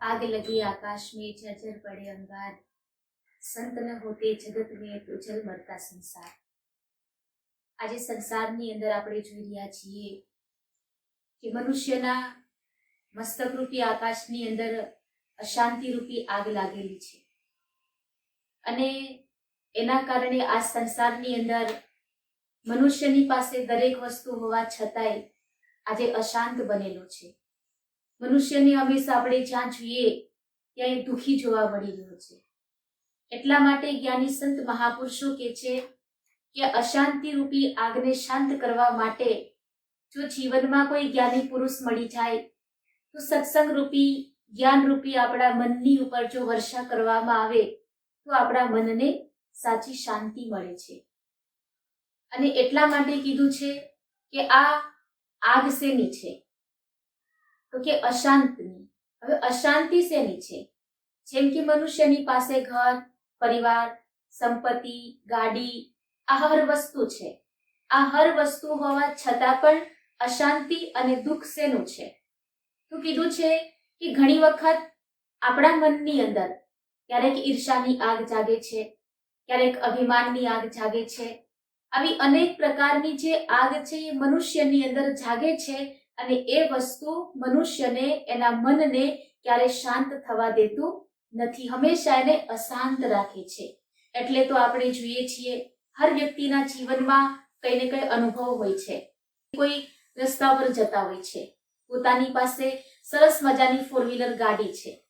આગ લગી આકાશ મેં જજર પડે અંગાર સંત ન હોતે જગત મેં ઉજલ મળતા સંસાર આજે સંસારની અંદર આપણે જોઈ રહ્યા છીએ કે મનુષ્યના મસ્તકરૂપી આકાશની અંદર અશાંતિરૂપી આગ લાગેલી છે અને એના કારણે આ સંસારની અંદર મનુષ્યની પાસે દરેક વસ્તુ હોવા છતાંય આજે અશાંત બનેલો છે મનુષ્યને હંમેશા આપણે જ્યાં જોઈએ ત્યાં એ દુઃખી જોવા મળી રહ્યો છે. એટલા માટે જ્ઞાની સંત મહાપુરુષો કે છે કે અશાંતિ રૂપી આગને શાંત કરવા માટે જો જીવનમાં કોઈ જ્ઞાની પુરુષ મળી જાય, તો સત્સંગ રૂપી, જ્ઞાન રૂપી આપણા મનની ઉપર જો વર્ષા કરવામાં આવે, તો આપણા મનને સાચી શાંતિ મળે છે. અને એટલા માટે કીધું છે કે આ આગ શેની છે. કે અશાંતની. હવે અશાંતિ શેની છે? જેમ કે મનુષ્યની પાસે ઘર, પરિવાર, સંપત્તિ, ગાડી, આ હર વસ્તુ છે. આ હર વસ્તુ હોવા છતાં પણ અશાંતિ અને દુઃખ શેનું છે? તો કીધું છે કે ઘણી વખત આપણા મનની અંદર ક્યારેક ઈર્ષાની આગ જાગે છે, ક્યારેક અભિમાનની આગ જાગે છે. આવી અનેક પ્રકારની જે આગ છે એ મનુષ્યની અંદર જાગે છે અને એ વસ્તુ મનુષ્યને, એના મનને ક્યારે શાંત થવા દેતું નથી. હંમેશા એને અશાંત રાખે છે. એટલે તો આપણે જોઈએ છીએ, હર વ્યક્તિના જીવનમાં કઈ ને કઈ અનુભવ હોય છે. કોઈ રસ્તા પર જતા હોય છે. પોતાની પાસે સરસ મજાની ફોર વ્હીલર ગાડી છે.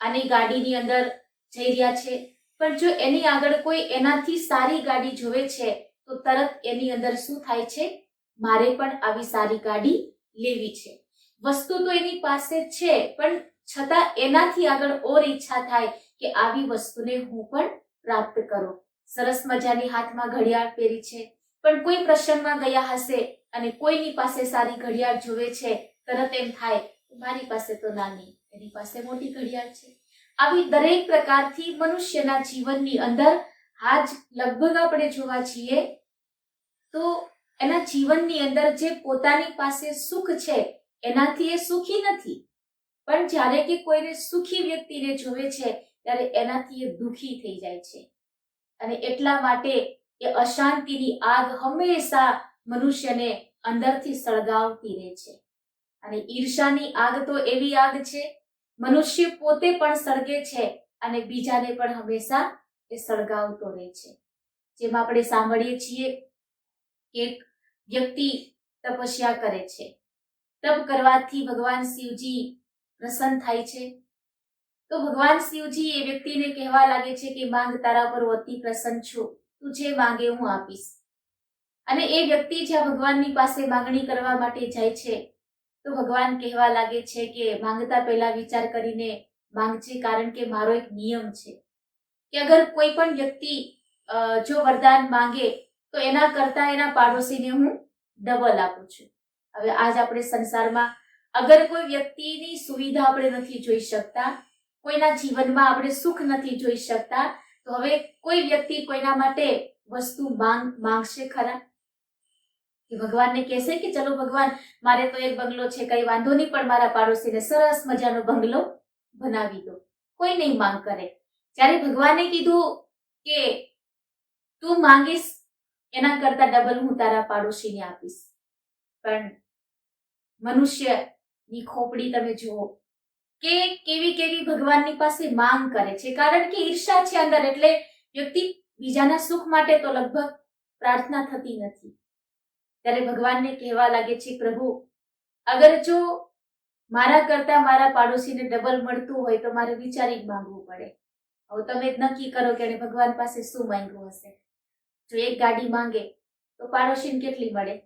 અને ગાડીની અંદર જઈ રહ્યા છે. પણ જો એની આગળ કોઈ એનાથી સારી ગાડી જોવે છે, તો તરત એની અંદર શું થાય છે? મારે પણ આવી સારી ગાડી લેવી છે. વસ્તુ તો એની પાસે છે, પણ છતાં એનાથી આગળ ઓર ઈચ્છા થાય કે આવી વસ્તુને હું પણ પ્રાપ્ત કરું. સરસ મજાની હાથમાં ઘડિયાળ પહેરી છે, પણ કોઈ પ્રસંગમાં ગયા હશે અને કોઈની પાસે સારી ઘડિયાળ જોવે છે, તરત એમ થાય, મારી પાસે તો નાની, એની પાસે મોટી ઘડિયાળ છે. આવી દરેક પ્રકારથી મનુષ્યના જીવનની અંદર આજ લગભગ આપણે જોવા છીએ, તો એના જીવનની અંદર જે પોતાની પાસે સુખ છે, એનાથી એ સુખી નથી. પણ જ્યારે કે કોઈને સુખી વ્યક્તિને જોવે છે, ત્યારે એનાથી એ દુખી થઈ જાય છે. અને એટલા માટે એ અશાંતિની આગ હંમેશા મનુષ્યને અંદરથી સળગાવતી રહે છે. અને ઈર્ષાની આગ તો એવી આગ છે, મનુષ્ય પોતે પણ સળગે છે અને બીજાને પણ હંમેશા એ સળગાવતો રહે છે. જેમ આપણે સાંભળીએ છીએ એક વ્યક્તિ તપસ્યા કરે છે. તપ કરવાથી ભગવાન શિવજી પ્રસન્ન થાય છે. તો ભગવાન શિવજી એ વ્યક્તિને કહેવા લાગે છે કે, માંગ તારા પર અતિ પ્રસન્ન છું. તું જે માંગે હું આપીશ. અને એ વ્યક્તિ જ્યાં ભગવાનની પાસે માંગણી કરવા માટે જાય છે, તો ભગવાન કહેવા લાગે છે કે, માંગતા પહેલા વિચાર કરીને માંગજે, કારણ કે મારો એક નિયમ છે કે, અગર કોઈ પણ વ્યક્તિ જો વરદાન માંગે તો એના કરતા એના પાડોશીને હું ડબલ આપું છું. હવે આજ આપણે સંસારમાં અગર કોઈ વ્યક્તિની સુવિધા આપણે નથી જોઈ શકતા, કોઈના જીવનમાં આપણે સુખ નથી જોઈ શકતા, તો હવે કોઈ વ્યક્તિ કોઈના માટે વસ્તુ માંગ, માંગશે ખરા? કે ભગવાનને કહેશે કે ચલો ભગવાન, મારે તો એક બંગલો છે, કઈ વાંધો નહીં, પણ મારા પાડોશીને સરસ મજાનો બંગલો બનાવી દો. કોઈ નહીં માંગ કરે. જ્યારે ભગવાને કીધું કે તું માંગીશ એના કરતા ડબલ હું તારા પાડોશીને આપીશ. પણ મનુષ્યની ખોપડી તમે જુઓ કે કેવી કેવી ભગવાનની પાસે માંગ કરે છે. કારણ કે ઈર્ષા છે અંદર, એટલે વ્યક્તિ બીજાના સુખ માટે તો લગભગ પ્રાર્થના થતી નથી. ત્યારે ભગવાનને કહેવા લાગે છે, પ્રભુ, અગર જો મારા કરતા મારા પાડોશીને ડબલ મળતું હોય તો મારે વિચારી માંગવું પડે. હવે તમે જ નક્કી કરો કે ભગવાન પાસે શું માંગ્યું હશે. જો એક ગાડી માંગે, તો પાડોશીને કેટલી મળે?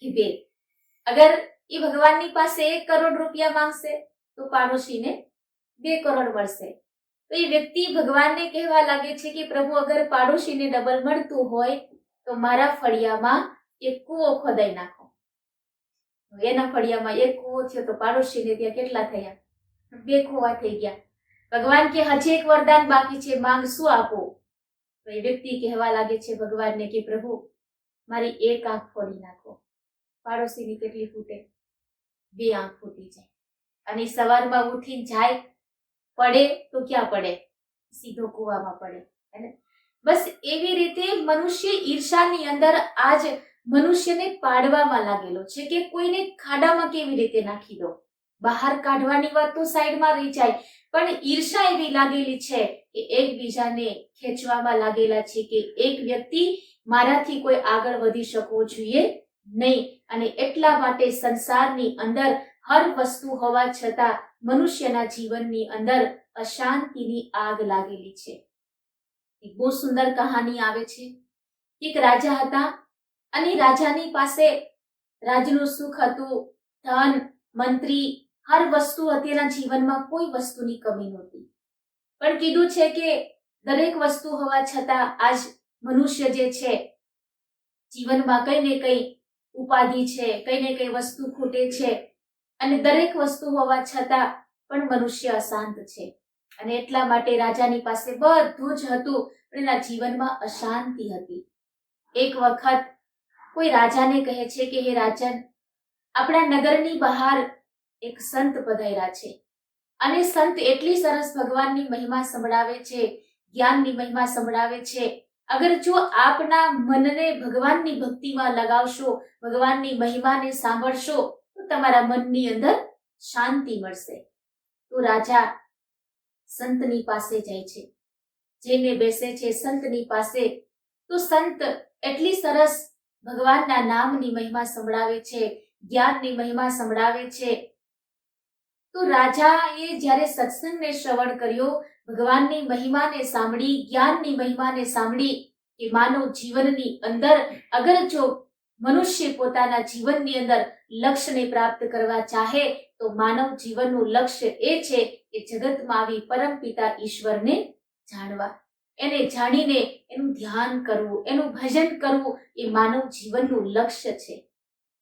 કે બે. અગર એ ભગવાનની પાસે એક કરોડ રૂપિયા માંગશે, તો પાડોશીને બે કરોડ મળશે. તો એ વ્યક્તિ ભગવાનને કહેવા લાગે છે કે, પ્રભુ, અગર પાડોશીને ડબલ મળતું હોય, તો મારા ફળિયામાં એક કૂવો ખોદાઈ નાખો. એના ફળિયામાં એક કૂવો થયો, તો પાડોશીને ત્યાં કેટલા થયા? બે કૂવા થઈ ગયા. ભગવાન કે, હજી એક વરદાન બાકી છે, માંગ શું આપો? તો એ વ્યક્તિ કહેવા લાગે છે ભગવાનને કે, પ્રભુ, મારી એક આંખ ફોડી નાખો. પાડોશીની કેટલી ફૂટે બે આંખ ફૂટી જાય. અને સવારમાં ઉઠી જાય, પડે તો ક્યાં પડે? સીધો કૂવામાં પડે હેને? બસ એવી રીતે મનુષ્ય ઈર્ષાની અંદર આજ મનુષ્યને પાડવામાં લાગેલો છે કે કોઈને ખાડામાં કેવી રીતે નાખી દો? બહાર કાઢવાની વાત તો સાઈડમાં રહી જાય, પણ ઈર્ષા એવી લાગેલી છે કે એકબીજાને ખેંચવામાં લાગેલા છે કે એક વ્યક્તિ મારાથી કોઈ આગળ વધી શકવો જોઈએ નહીં. અને એટલા માટે સંસારની અંદર હર વસ્તુ હોવા છતાં મનુષ્યના જીવનની અંદર અશાંતિની આગ લાગેલી છે. બહુ સુંદર કહાની આવે છે એક રાજા હતા અને રાજાની પાસે રાજનું સુખ હતું, ધન, મંત્રી, હર વસ્તુ અત્યારના જીવનમાં કોઈ વસ્તુની કમી નહોતી. પણ કીધું છે કે દરેક વસ્તુ હોવા છતાં આજ મનુષ્ય જે છે, જીવનમાં કઈ ને કઈ ઉપાધિ છે, કઈ ને કઈ વસ્તુ ખૂટે છે અને દરેક વસ્તુ હોવા છતાં પણ મનુષ્ય અશાંત છે. અને એટલા માટે રાજાની પાસે બધું જ હતું, પણ એના જીવનમાં અશાંતિ હતી. એક વખત કોઈ રાજાને કહે છે કે, હે રાજન, આપણા નગરની બહાર એક સંત પધાર્યા છે. અને સંત એટલી સરસ ભગવાનની મહિમા સંભળાવે છે, જ્ઞાનની મહિમા સંભળાવે છે. અગર જો આપના મનને ભગવાનની ભક્તિમાં લગાવશો, ભગવાનની મહિમાને સાંભળશો, તો તમારા મનની અંદર શાંતિ મળશે. તો રાજા સંતની પાસે જાય છે. જઈને બેસે છે સંતની પાસે, તો સંત એટલી સરસ ભગવાનના નામની મહિમા સંભળાવે છે, જ્ઞાનની મહિમા સંભળાવે છે. તો રાજાએ જ્યારે સત્સંગને શ્રવણ કર્યો, ભગવાનની મહિમાને સાંભળી, જ્ઞાનની મહિમાને સાંભળી કે માનવ જીવનની અંદર, અગર જો મનુષ્ય પોતાના જીવનની અંદર લક્ષ્યને પ્રાપ્ત કરવા ચાહે, તો માનવ જીવનનું લક્ષ્ય એ છે કે જગતમાં આવી પરમપિતા ઈશ્વરને જાણવા. એને જાણીને એનું ધ્યાન કરવું, એનું ભજન કરવું એ માનવ જીવનનું લક્ષ્ય છે.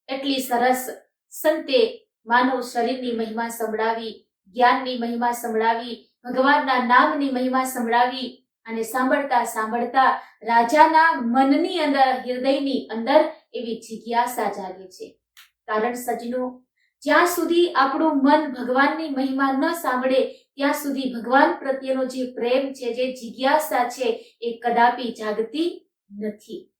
એટલી સરસ સંતે માનવ શરીરની મહિમા સંભળાવી, જ્ઞાનની મહિમા સંભળાવી, ભગવાનના નામની મહિમા સંભળાવી અને સાંભળતા સાંભળતા રાજાના મનની અંદર, હૃદયની અંદર એવી જિજ્ઞાસા જાગે છે. કારણ સજનો જ્યાં સુધી આપણું મન ભગવાનની મહિમા ન સાંભળે, ત્યાં સુધી ભગવાન પ્રત્યેનો જે પ્રેમ છે, જે જિજ્ઞાસા છે, એ કદાપી જાગતી નથી.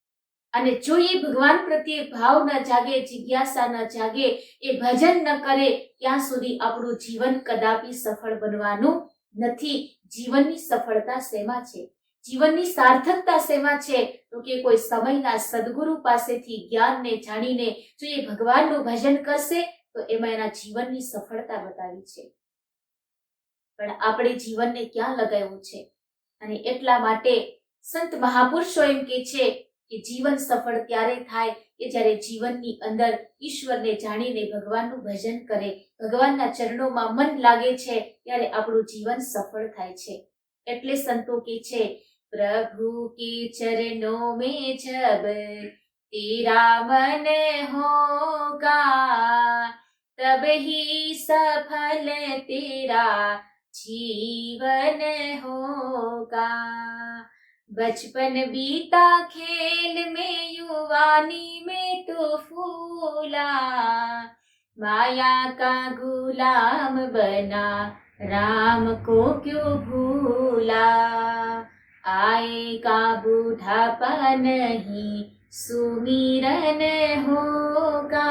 અને જો એ ભગવાન પ્રત્યે ભાવ ન જાગે, જિજ્ઞાસા ન જાગે, એ ભજન ન કરે, ત્યાં સુધી આપણું જીવન કદાપી સફળ બનવાનું નથી. જીવનની સફળતા શેમાં છે? જીવનની સાર્થકતા શેમાં છે? તો કે કોઈ સમયના સદગુરુ પાસેથી જ્ઞાનને જાણીને જો એ ભગવાનનું ભજન કરશે, તો એમાં એના જીવનની સફળતા બતાવી છે. પણ આપણે જીવનને ક્યાં લગાવ્યું છે? અને એટલા માટે સંત મહાપુરુષો એમ કે છે કે જીવન સફળ ત્યારે થાય કે જ્યારે જીવનની અંદર ઈશ્વરને જાણીને ભગવાનનું ભજન કરે. ભગવાનના ચરણોમાં મન લાગે છે ત્યારે આપણું જીવન સફળ થાય છે. એટલે સંતો કે છે, પ્રભુ કે ચરણો મે જબ તેરા મન હોગા તબ હી સફલ તેરા જીવન હોગા बचपन बीता खेल में युवानी में तो फूला माया का गुलाम बना राम को क्यों भूला आएगा बूढ़ापा नहीं सुमिरन होगा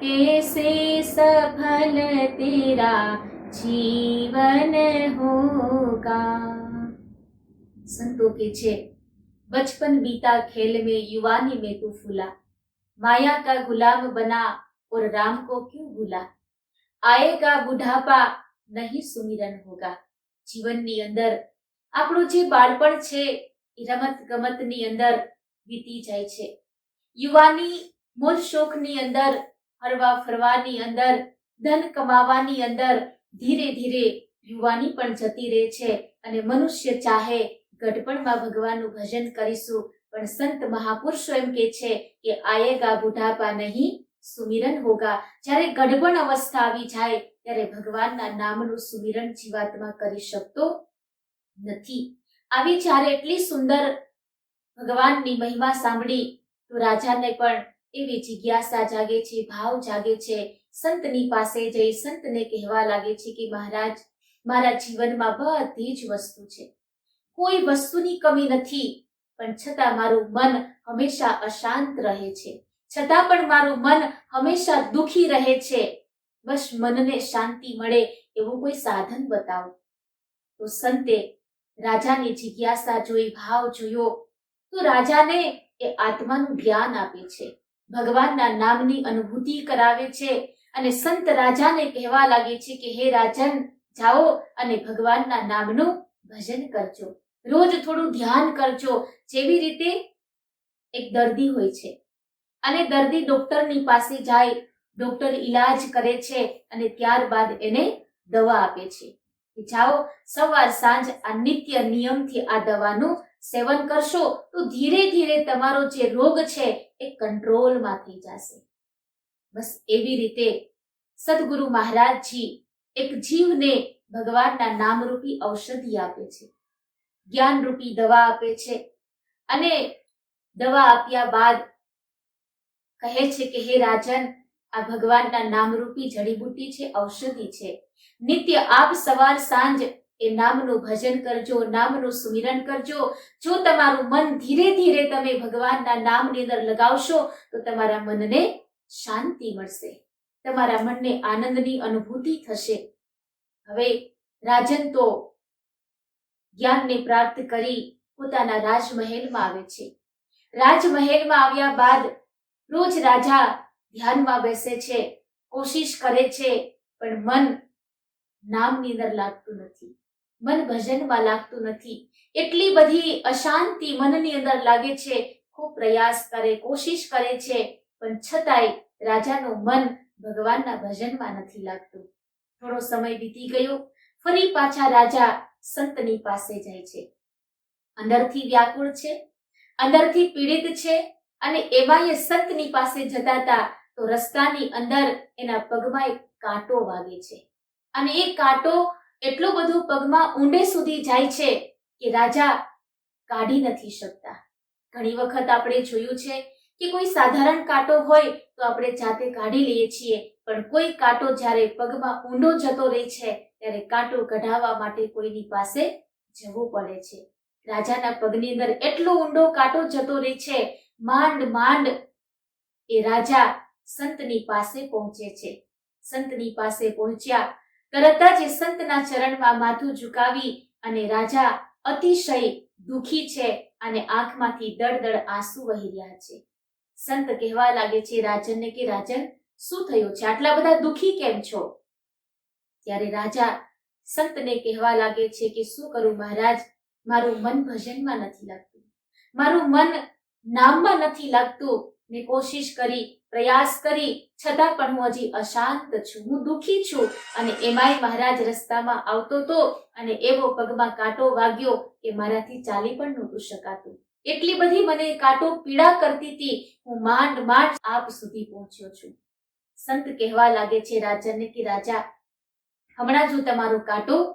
कैसे सफल तेरा जीवन होगा संतों के छे बचपन बीता खेल में युवानी में तू फूला माया का गुलाम बना और राम को क्यों भूला आएगा बुढ़ापा નહીં સુમિરન હોગા જીવનની અંદર આપણું જે બાળપણ છે એ રમત ગમતની અંદર વીતી જાય છે યુવાની મોજ શોખની અંદર હરવા ફરવાની અંદર ધન કમાવાની અંદર ધીરે ધીરે યુવાની પણ જતી રહે છે અને મનુષ્ય ચાહે ગઢપણમાં ભગવાનનું ભજન કરીશું. પણ સંત મહાપુરુષો એમ કે છે કે આયેગા બુઢાપા નહીં, સુમિરન હોગા. જ્યારે ગઢપણ અવસ્થા આવી જાય, ત્યારે ભગવાનના નામનું સુમિરન જીવાત્મા કરી શકતો નથી. આવી જ્યારે એટલી સુંદર ભગવાનની મહિમા સાંભળી, તો રાજાને પણ એવી જિજ્ઞાસા જાગે છે, ભાવ જાગે છે. સંતની પાસે જઈ સંતને કહેવા લાગે છે કે મહારાજ, મારા જીવનમાં બધી જ વસ્તુ છે. કોઈ વસ્તુની કમી નથી, પણ છતાં મારું મન હંમેશા અશાંત રહે છે. છતાં પણ મારું મન હંમેશા દુખી રહે છે. બસ મનને શાંતિ મળે એવું કોઈ સાધન બતાવો. તો સંતે રાજાની જિજ્ઞાસા જોઈ, ભાવ જોયો. તો રાજાને એ આત્માનું જ્ઞાન આપે છે. ભગવાનના નામની અનુભૂતિ કરાવે છે અને સંત રાજાને કહેવા લાગે છે કે, હે રાજન, જાઓ અને ભગવાનના નામનું ભજન કરજો. રોજ થોડું ધ્યાન કરજો. જેવી રીતે એક દર્દી હોય છે. અને દર્દી ડોક્ટરની પાસે જાય, ડોક્ટર ઈલાજ કરે છે અને ત્યારબાદ એને દવા આપે છે. જાઓ, સવાર, સાંજ આ નિત્ય નિયમથી આ દવાનું સેવન કરશો, તો ધીરે ધીરે તમારો જે રોગ છે એ કંટ્રોલમાં થઈ જશે. બસ એવી રીતે સદગુરુ મહારાજજી એક જીવને ભગવાનના નામરૂપી ઔષધિ આપે છે. જ્ઞાનરૂપી દવા આપે છે. અને દવા આપ્યા બાદ કહે છે કે, હે રાજન, આ ભગવાનના નામરૂપી જડીબુટ્ટી છે, ઔષધિ છે. નિત્ય આપ સવાર સાંજ એ નામનું ભજન કરજો, નામનું સુમિરન કરજો. જો તમારું મન ધીરે ધીરે તમે ભગવાનના નામની અંદર લગાવશો, તો તમારા મનને શાંતિ મળશે. તમારા મનને આનંદની અનુભૂતિ થશે. હવે રાજન તો જ્ઞાનને પ્રાપ્ત કરી પોતાના રાજમહેલમાં આવે છે. રાજમહેલમાં આવ્યા બાદ રોજ રાજા ધ્યાનમાં બેસે છે, કોશિશ કરે છે, પણ મન નામની અંદર લાગતું નથી. મન ભજનમાં લાગતું નથી. એટલી બધી અશાંતિ મનની અંદર લાગે છે, ખૂબ પ્રયાસ કરે, કોશિશ કરે છે, પણ છતાંય રાજાનું મન ભગવાનના ભજનમાં નથી લાગતું. થોડો સમય વીતી ગયો ફરી પાછા રાજા સંતની પાસે જાય છે. અંદરથી વ્યાકુળ છે, અંદરથી પીડિત છે અને એમાં એ સંતની પાસે જતા હતા તો રસ્તાની અંદર એના પગમાં એક કાંટો વાગે છે. અને એ કાંટો એટલો બધો પગમાં ઊંડે સુધી જાય છે કે રાજા કાઢી નથી શકતા. ઘણી વખત આપણે જોયું છે કે કોઈ સાધારણ કાંટો હોય તો આપણે જાતે કાઢી લઈએ છીએ, પણ કોઈ કાંટો જ્યારે પગમાં ઊંડો જતો રહે છે ત્યારે કાંટો કઢાવવા માટે કોઈની પાસે જવું પડે છે. રાજાના પગની અંદર એટલો ઊંડો કાંટો જતો રહે છે, માંડ માંડ એ રાજા સંતની પાસે પહોંચે છે. સંતની પાસે પહોંચ્યા, તરત જ સંતના ચરણમાં માથું ઝુકાવી અને રાજા અતિશય દુખી છે અને આંખમાંથી દળદળ આંસુ વહી રહ્યા છે. સંત કહેવા લાગે છે, રાજનને કે રાજન, શું થયું છે? આટલા બધા દુખી કેમ છો? ત્યારે રાજા સંતને કહેવા લાગે છે કે, શું કરું મહારાજ? મારું મન ભજનમાં નથી લાગતું. મારું મન નામમાં નથી લાગતું. મેં કોશિશ કરી, પ્રયાસ કરી. છતાં પણ હું હજી અશાંત છું. હું દુખી છું. અને એમાંય મહારાજ રસ્તામાં આવતો તો અને એવો પગમાં કાંટો વાગ્યો કે મારાથી ચાલી પણ નહોતું શકાતું. એટલી બધી મને કાંટો પીડા કરતી હતી. હું માંડ માંડ આપ સુધી પહોંચ્યો છું. સંત કહેવા લાગે છે રાજાને કે, રાજા હમણાં જ હું તમારો કાંટો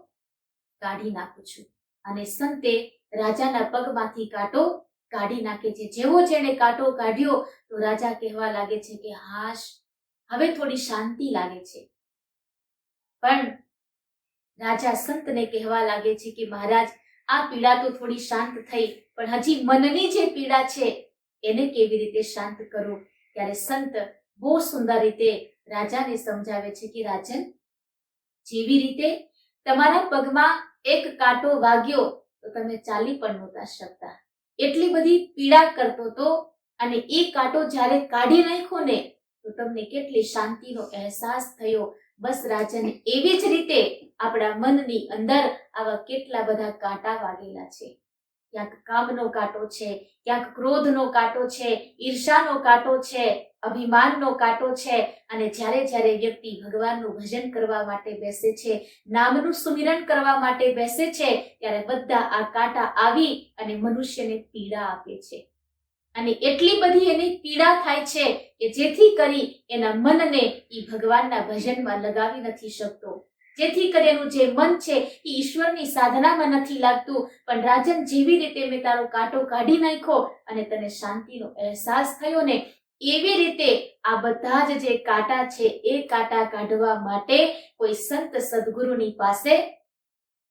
કાઢી નાખું છું. અને સંતે રાજાના પગમાંથી કાંટો કાઢી નાખે છે. જેવો જેણે કાંટો કાઢ્યો, તો રાજા કહેવા લાગે છે કે, હાશ, હવે થોડી શાંતિ લાગે છે. પણ રાજા સંતને કહેવા લાગે છે કે, મહારાજ, આ પીડા તો થોડી શાંત થઈ, પણ હજી મનની જે પીડા છે, એને કેવી રીતે શાંત કરું? ત્યારે સંત બહુ સુંદર રીતે રાજાને સમજાવે છે કે, રાજન જેવી રીતે તમારા પગમાં એક કાંટો વાગ્યો તો તમે ચાલી પણ નહોતા શકતા. એટલી બધી પીડા કરતો તો અને એ કાંટો જ્યારે કાઢી નાખ્યો ને, તો તમને કેટલી શાંતિનો અહેસાસ થયો. બસ રાજન એવી જ રીતે આપણા મનની અંદર આવા કેટલા બધા કાંટા વાગેલા છે. ક્યાંક કામનો કાંટો છે, ક્યાંક ક્રોધનો કાંટો છે, ઈર્ષાનો કાંટો છે, અભિમાનનો કાંટો છે અને જ્યારે જ્યારે વ્યક્તિ ભગવાનનું ભજન કરવા માટે બેસે છે, નામનું સુમિરન કરવા માટે બેસે છે, ત્યારે બધા આ કાંટા આવી અને મનુષ્યને પીડા આપે છે. અને એટલી બધી એની પીડા થાય છે કે જેથી કરી એના મનને એ ભગવાનના ભજનમાં લગાવી નથી શકતો. જેથી કરી જે મન છે એ ઈશ્વરની સાધનામાં નથી લાગતું. પણ રાજન જેવી રીતે મેં તારો કાંટો કાઢી નાખ્યો અને તને શાંતિનો અહેસાસ થયો ને, એવી રીતે આ બધા જ જે કાંટા છે એ કાંટા કાઢવા માટે કોઈ સંત સદગુરુની પાસે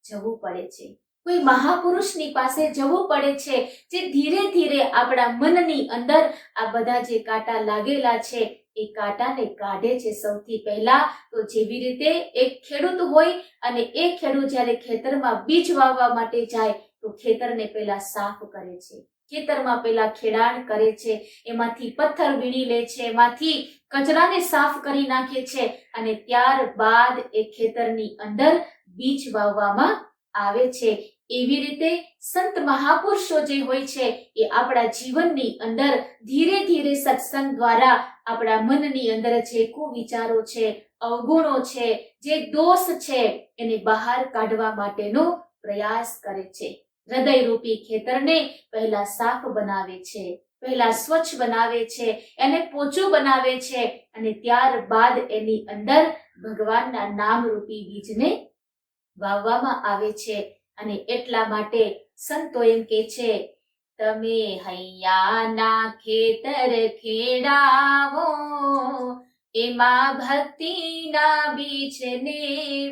જવું પડે છે. કોઈ મહાપુરુષની પાસે જવું પડે છે જે ધીરે ધીરે આપણા મનની અંદર આ બધા જે કાંટા લાગેલા છે એ કાંટાને કાઢે છે સૌથી પહેલા. તો જેવી રીતે એક ખેડૂત હોય અને એ ખેડૂત જ્યારે ખેતરમાં બીજ વાવવા માટે જાય, તો ખેતરને પહેલા સાફ કરે છે. ખેતરમાં પહેલા ખેડાણ કરે છે, એમાંથી પથ્થર વીણી લે છે, એમાંથી કચરાને સાફ કરી નાખે છે અને ત્યારબાદ એ ખેતરની અંદર બીજ વાવવામાં આવે છે. એવી રીતે સંત મહાપુરુષો જે હોય છે, એ આપણા જીવનની અંદર ધીરે ધીરે સત્સંગ દ્વારા આપણા મનની અંદર જે કુવિચારો છે, અવગુણો છે, જે દોષ છે, એને બહાર કાઢવા માટેનો પ્રયાસ કરે છે. હૃદયરૂપી ખેતરને પહેલા સાફ બનાવે છે, પહેલા સ્વચ્છ બનાવે છે, એને પોચું બનાવે છે અને ત્યારબાદ એની અંદર ભગવાનના નામરૂપી બીજને વાવવામાં આવે છે અને એટલા માટે સંતો એમ કે છે, તમે હૈયાના ખેતર ખેડાવો, એમાં ભક્તિના બીજને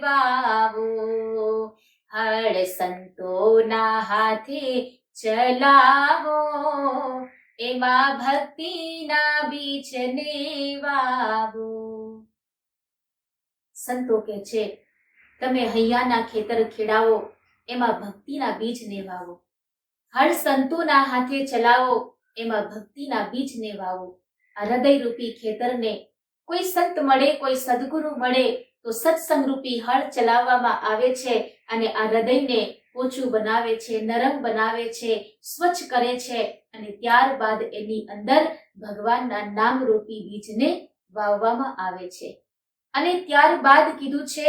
વાવો. હળ સંતોના હાથે ચલાવો, એમાં ભક્તિના બીજને વાવો. સંતો કે છે તમે હૈયાના ખેતર ખેડાવો, એમાં ભક્તિના બીજને વાવો હર સંતોના હાથે ચલાવો, એમાં ભક્તિના બીજને વાવો આ હૃદયરૂપી ખેતરને કોઈ સંત મળે, કોઈ સદગુરુ મળે, તો સત્સંગરૂપી હળ ચલાવવામાં આવે છે અને આ હૃદયને ઓછું બનાવે છે, નરમ બનાવે છે, સ્વચ્છ કરે છે અને ત્યારબાદ એની અંદર ભગવાનના નામરૂપી બીજને વાવવામાં આવે છે. અને ત્યારબાદ કીધું છે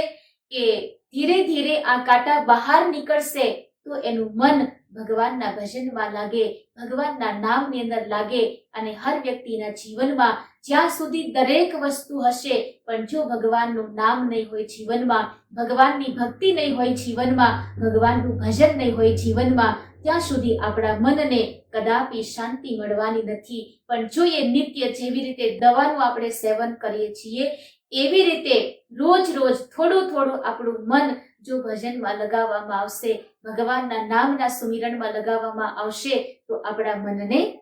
કે ધીરે ધીરે આ કાંટા બહાર નીકળશે તો એનું મન ભગવાનના ભજનમાં લાગે, ભગવાનના નામની અંદર લાગે અને હર વ્યક્તિના જીવનમાં જ્યાં સુધી દરેક વસ્તુ હશે, પણ જો ભગવાનનું નામ નહીં હોય જીવનમાં, ભગવાનની ભક્તિ નહીં હોય જીવનમાં, ભગવાનનું ભજન નહીં હોય જીવનમાં, ત્યાં સુધી આપણા મનને કદાપી શાંતિ મળવાની નથી. પણ જો એ નિત્ય જેવી રીતે દવાનું આપણે સેવન કરીએ છીએ એવી રીતે રોજ રોજ થોડું થોડું આપણું મન જો ભજનમાં લગાવવામાં આવશે, ભગવાનના નામના સુમિરણમાં લગાવવામાં આવશે, તો આપણા મનને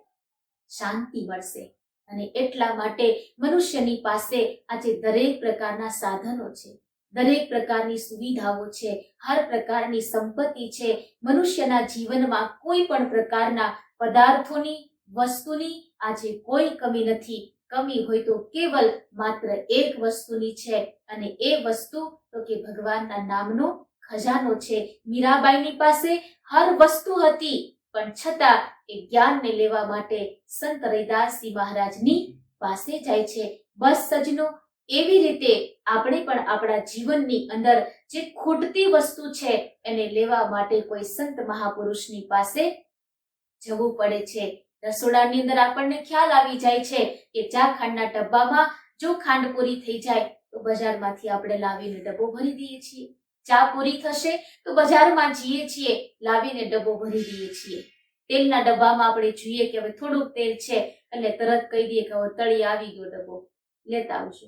શાંતિ મળશે. અને એટલા માટે મનુષ્યની પાસે આજે દરેક પ્રકારના સાધનો છે, દરેક પ્રકારની સુવિધાઓ છે, હર પ્રકારની સંપત્તિ છે. મનુષ્યના જીવનમાં કોઈ પણ પ્રકારના પદાર્થોની, વસ્તુની આજે કોઈ કમી નથી. કમી હોય તો કેવલ માત્ર એક વસ્તુની છે અને એ વસ્તુ તો કે ભગવાનના નામનો ખજાનો છે. મીરાબાઈની પાસે હર વસ્તુ હતી, પણ છતાં એ જ્ઞાનને લેવા માટે સંત રૈદાસજી મહારાજની પાસે જાય છે. બસ સજનો, એવી રીતે આપણે પણ આપણા જીવનની અંદર જે ખૂટતી વસ્તુ છે એને લેવા માટે કોઈ સંત મહાપુરુષની પાસે જવું પડે છે. રસોડાની અંદર આપણને ખ્યાલ આવી જાય છે કે ચા ખાંડના ડબ્બામાં જો ખાંડ પૂરી થઈ જાય, તો બજારમાંથી આપણે લાવીને ડબ્બો ભરી દઈએ છીએ. ચા પૂરી થશે, તો બજારમાં જઈએ છીએ, લાવીને ડબ્બો ભરી દઈએ છીએ. તેલના ડબ્બામાં આપણે જોઈએ કે હવે થોડુંક તેલ છે, એટલે તરત કહી દઈએ કે હવે તળી આવી ગયો ડબ્બો. લેતા આવજો?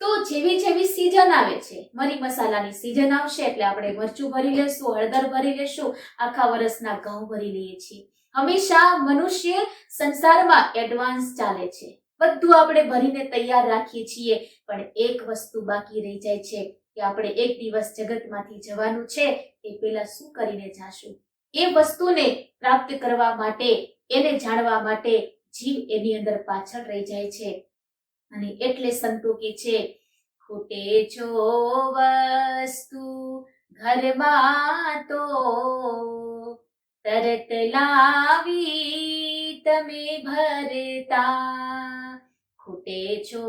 તો જેવી જેવી સીઝન આવે છે, મરી મસાલાની સીઝન આવશે, એટલે આપણે મરચું ભરી લેશું, હળદર ભરી લેશું, આખા વર્ષના ઘઉં ભરી લઈએ છીએ. હંમેશા મનુષ્ય સંસારમાં એડવાન્સ ચાલે છે. બધું આપણે ભરીને તૈયાર રાખીએ છીએ, પણ એક વસ્તુ બાકી રહી જાય છે કે આપણે એક દિવસ જગતમાંથી જવાનું છે એ પહેલા શું કરીને જાશું? એ વસ્તુને પ્રાપ્ત કરવા માટે, એને જાણવા માટે જીવ એની અંદર પાછળ રહી જાય છે. અને એટલે સંતો કે છે, ખૂટે જો વસ્તુ ઘરમાં તો તરત લાવી તમે ભરતા. ખૂટે છો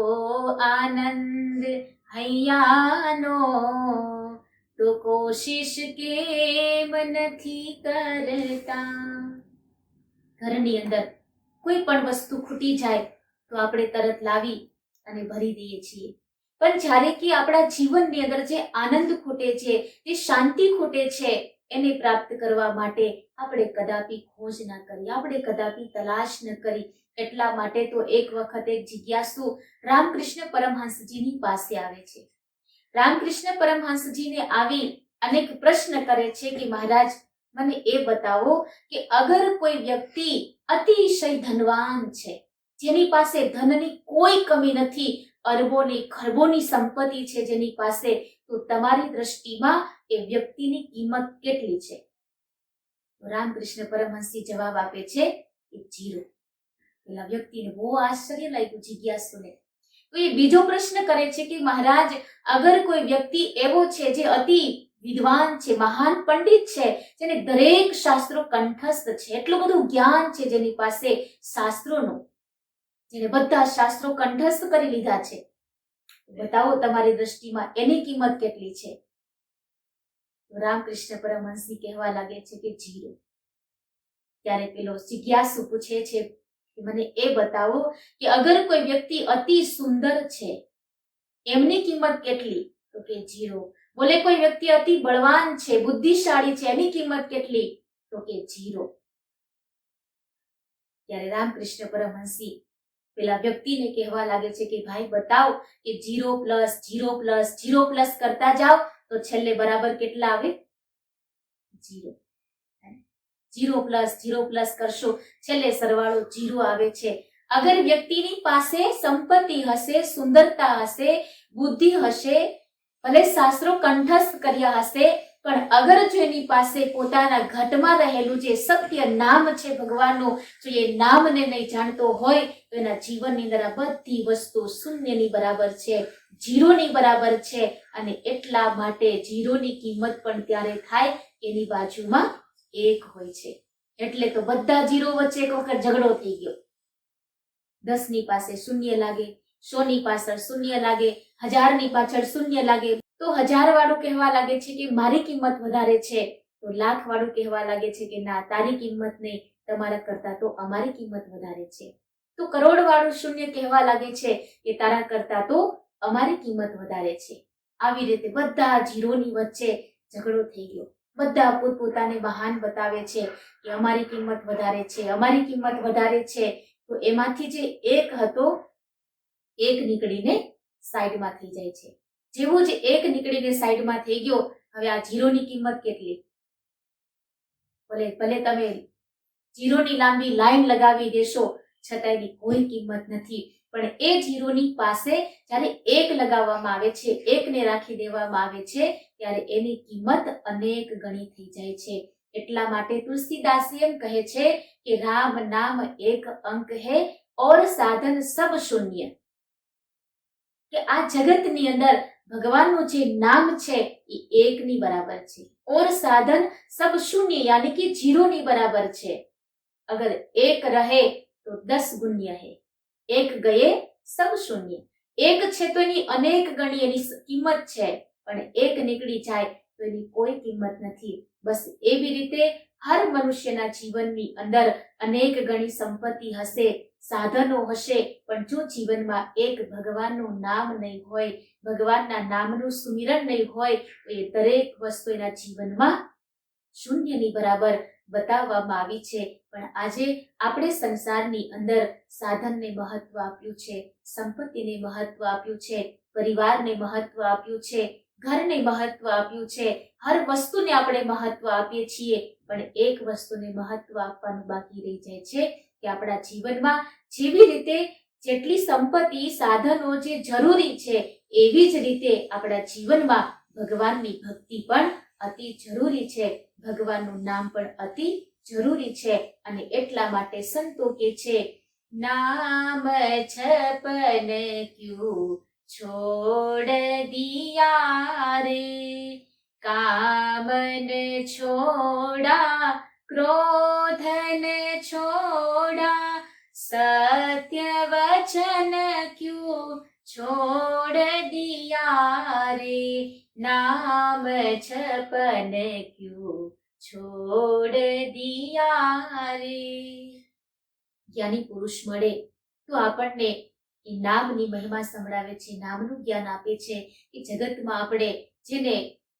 આનંદ હૈયાનો. તો કોશિશ કેમ નથી કરતા? ઘરની અંદર કોઈ પણ વસ્તુ ખૂટી જાય તો આપણે તરત લાવી અને ભરી દઈએ છીએ. પણ જ્યારે કે આપણા જીવનની અંદર જે આનંદ ખૂટે છે, જે શાંતિ ખૂટે છે એને પ્રાપ્ત કરવા માટે આપણે કદાપી ખોજ ના કરી, આપણે કદાપી તલાશ ન કરી. એટલા માટે તો એક વખત એક જિજ્ઞાસુ રામકૃષ્ણ પરમહંસજીની પાસે આવે છે. રામકૃષ્ણ પરમહંસજીને આવી અનેક પ્રશ્ન કરે છે કે મહારાજ, મને એ બતાવો કે અગર કોઈ વ્યક્તિ અતિશય ધનવાન છે, જેની પાસે ધનની કોઈ કમી નથી અરબોની ખરબોની સંપત્તિ છે જેની પાસે, તો તમારી દ્રષ્ટિમાં એ વ્યક્તિની કિંમત કેટલી છે? રામકૃષ્ણ પરમહંસજી જવાબ આપે છે કે જીરો. પેલા વ્યક્તિને બહુ આશ્ચર્ય લાગ્યું જિજ્ઞાસુને. તો એ બીજો પ્રશ્ન કરે છે કે મહારાજ, અગર કોઈ વ્યક્તિ એવો છે જે અતિ વિદ્વાન છે, મહાન પંડિત છે, જેને દરેક શાસ્ત્રો કંઠસ્થ છે, એટલું બધું જ્ઞાન છે જેની પાસે શાસ્ત્રોનું જેને બધા શાસ્ત્રો કંઠસ્થ કરી લીધા છે. બતાવો તમારી દ્રષ્ટિમાં એની કિંમત કેટલી છે? રામકૃષ્ણ પરમહંસજી કહેવા લાગે છે કે જીરો. ત્યારે પેલો જિજ્ઞાસુ પૂછે છે મને એ બતાવો કે અગર કોઈ વ્યક્તિ અતિ સુંદર છે, એમની કિંમત કેટલી? તો કે જીરો. બોલે કોઈ વ્યક્તિ અતિ બળવાન છે, બુદ્ધિશાળી છે, એની કિંમત કેટલી? તો કે જીરો. ત્યારે રામકૃષ્ણ પરમહંસી પેલા વ્યક્તિને કહેવા લાગે છે કે, ભાઈ, બતાવો કે zero plus zero plus zero plus કરતા જાઓ તો છેલ્લે બરાબર કેટલા આવે? Zero zero plus zero plus કરશો. છેલ્લે સરવાળો જીરો આવે છે. અગર વ્યક્તિની પાસે સંપત્તિ હશે, સુંદરતા હશે, બુદ્ધિ હશે ભલે શાસ્ત્રો કંઠસ્થ કર્યા હશે, પણ અગર જો એની પાસે પોતાના ઘટમાં રહેલું જે સત્ય નામ છે ભગવાનનું, જો એ નામને નહીં જાણતો હોય, તો એના જીવનની અંદર આ બધી વસ્તુ શૂન્યની બરાબર છે, જીરોની બરાબર છે, અને એટલા માટે જીરોની કિંમત પણ ત્યારે થાય એની બાજુમાં એક હોય છે. એટલે તો બધા જીરો વચ્ચે એક વખત ઝઘડો થઈ ગયો. દસની પાસે શૂન્ય લાગે સોની પાછળ શૂન્ય લાગે, હજારની પાછળ શૂન્ય લાગે. તો હજાર વાળું કહેવા લાગે છે કે મારી કિંમત વધારે છે. તો લાખ વાળું કહેવા લાગે છે કે ના, તારી કિંમત નહીં, તમારા કરતા તો અમારી કિંમત વધારે છે. તો કરોડ વાળું શૂન્ય કહેવા લાગે છે કે તારા કરતા તો અમારી કિંમત વધારે છે. આવી રીતે બધા જીરોની વચ્ચે ઝઘડો થઈ ગયો. બધા પોતપોતાને બહાન બતાવે છે કે અમારી કિંમત વધારે છે, અમારી કિંમત વધારે છે. તો એમાંથી જે એક હતો એક નીકળીને સાઈડમાં થઈ જાય છે. જેવો જ એક નીકળીને સાઈડમાં થઈ ગયો, હવે આ જીરોની કિંમત કેટલી? ભલે ભલે તમે જીરોની લાંબી લાઈન લગાવી દેશો છતાં એની કોઈ કિંમત નથી. પણ એ જીરોની પાસે જ્યારે એક લગાવવામાં આવે છે, એકને રાખી દેવામાં આવે છે, ત્યારે એની કિંમત અનેક ગણી થઈ જાય છે. એટલા માટે તુલસીદાસ એમ કહે છે કે રામ નામ એક અંક હે, ઓર સાધન સબ શૂન્ય. કે આ જગતની અંદર ભગવાનનું જે નામ છે, એ એકની બરાબર છે. ઓર સાધન સબ શૂન્ય, યાની કે જીરોની બરાબર છે. અગર એક રહે, તો દસ ગુણ્ય હે. એક ગયે, સબ શૂન્ય. એક છે તો એની અનેક ગણી એની કિંમત છે. પણ એક નીકળી જાય, તો એની કોઈ કિંમત નથી. બસ એવી રીતે હર મનુષ્યના જીવનની અંદર અનેક ગણી સંપત્તિ હશે. સાધનો હશે, પણ જો જીવનમાં એક ભગવાનનું નામ નહીં હોય, ભગવાનના નામનું સુમિરન નહીં હોય, તો એ દરેક વસ્તુ એના જીવનમાં શૂન્યની બરાબર બતાવવામાં આવી છે. પણ આજે આપણે સંસારની અંદર સાધનને મહત્વ આપ્યું છે, સંપત્તિને મહત્વ આપ્યું છે, પરિવારને મહત્વ આપ્યું છે, ઘરને મહત્વ આપ્યું છે, હર વસ્તુને આપણે મહત્વ આપીએ છીએ, પણ એક વસ્તુને મહત્વ આપવાનું બાકી રહી જાય છે કે આપણા જીવનમાં જેવી રીતે જેટલી સંપત્તિ, સાધનો જે જરૂરી છે, એવી જ રીતે આપણા જીવનમાં ભગવાનની ભક્તિ પણ અતિ જરૂરી છે. ભગવાનનું નામ પણ અતિ જરૂરી છે અને એટલા માટે સંતો કે છે, નામ છપન ક્યુ છોડ દિયા રે? કામન છોડા ક્રોધન છોડા સત્ય વચન ક્યું છોડ દિયા રે નામ છપન ક્યું છોડ દિયા રે જ્ઞાની પુરુષ મળે તો આપણને એ નામની મહિમા સંભળાવે છે, નામનું જ્ઞાન આપે છે કે જગતમાં આપણે જેને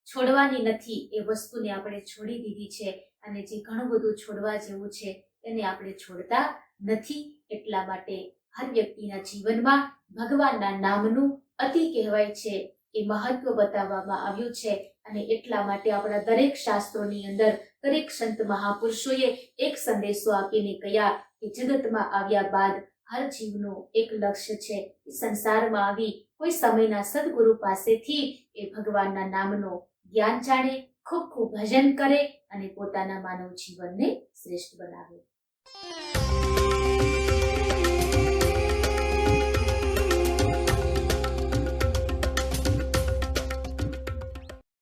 છોડવાની નથી એ વસ્તુને આપણે છોડી દીધી છે. અને જે ઘણું બધું છોડવા જેવું છે, એને આપણે છોડતા નથી. એટલા માટે હર વ્યક્તિના જીવનમાં ભગવાનના નામનું અતિ કહેવાય છે એ મહત્વ બતાવવામાં આવ્યું છે. અને એટલા માટે આપણા દરેક શાસ્ત્રોની અંદર દરેક સંત મહાપુરુષોએ એક સંદેશો આપીને કહ્યા કે જગતમાં આવ્યા બાદ હર જીવનું એક લક્ષ્ય છે સંસારમાં આવી કોઈ સમયના સદગુરુ પાસેથી એ ભગવાનના નામનો જ્ઞાન જાણે ખૂબ ખૂબ ભજન કરે અને પોતાના માનવ જીવનને શ્રેષ્ઠ બનાવે.